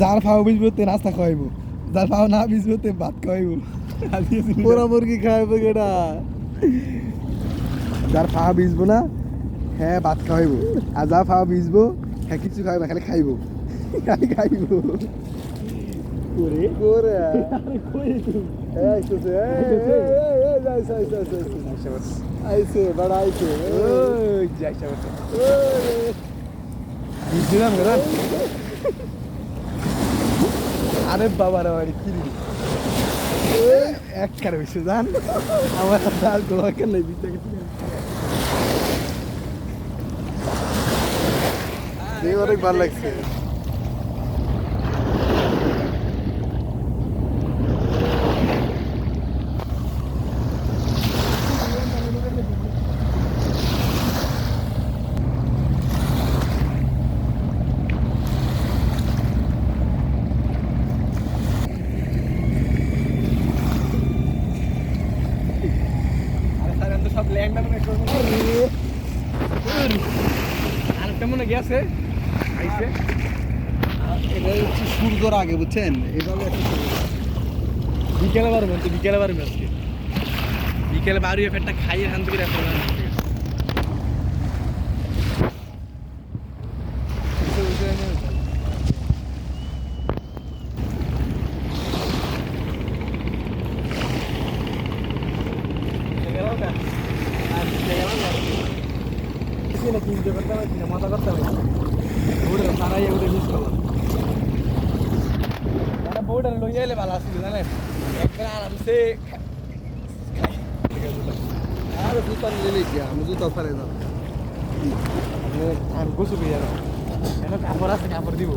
যার ফাও বিজবো তে নাস্তা খাওয়াইবো যার ফাও না বিজবো তে ভাত খাওয়াইবো পোড়া মুরগি খাইবে কেডা যার ফাও বিজবো না হ্যাঁ ভাত খাওয়াইবো আর যার ফাও বিজবো হ্যাঁ কিছু খাইবে না খালি খাইবো। খালি খাইবো। আইছে বড় আইছে ওই যাইছে গেলাম আরে বাবার বাড়ি কি এক কারে হয়েছে জান আমার আর তোমাকে নেই দিতে অনেক ভালো লাগছে আরে স্যার আমি তো সব ল্যান্ডটা মনে আরেকটা মনে গেছে আইছে। এটা হচ্ছে সূর্যর আগে বুঝছেন? এভাবে একটা বিকেলে পারব তো বিকেলে পারব আজকে বিকেলে পেটটা খাইয়ে করে রাখতে পারব কিনতে পারতাম না মাথা করতে হবে উঠে তারাই উঠে মিস করলাম তারা বোর্ডার লইয়া এলে ভালো আসছিল জানেন একবার আরামসে আর জুতা নিলে কি আমি জুতা ফেলে দাও আর গোসু পেয়ে যাব এখন কাপড় আছে কাপড় দিব।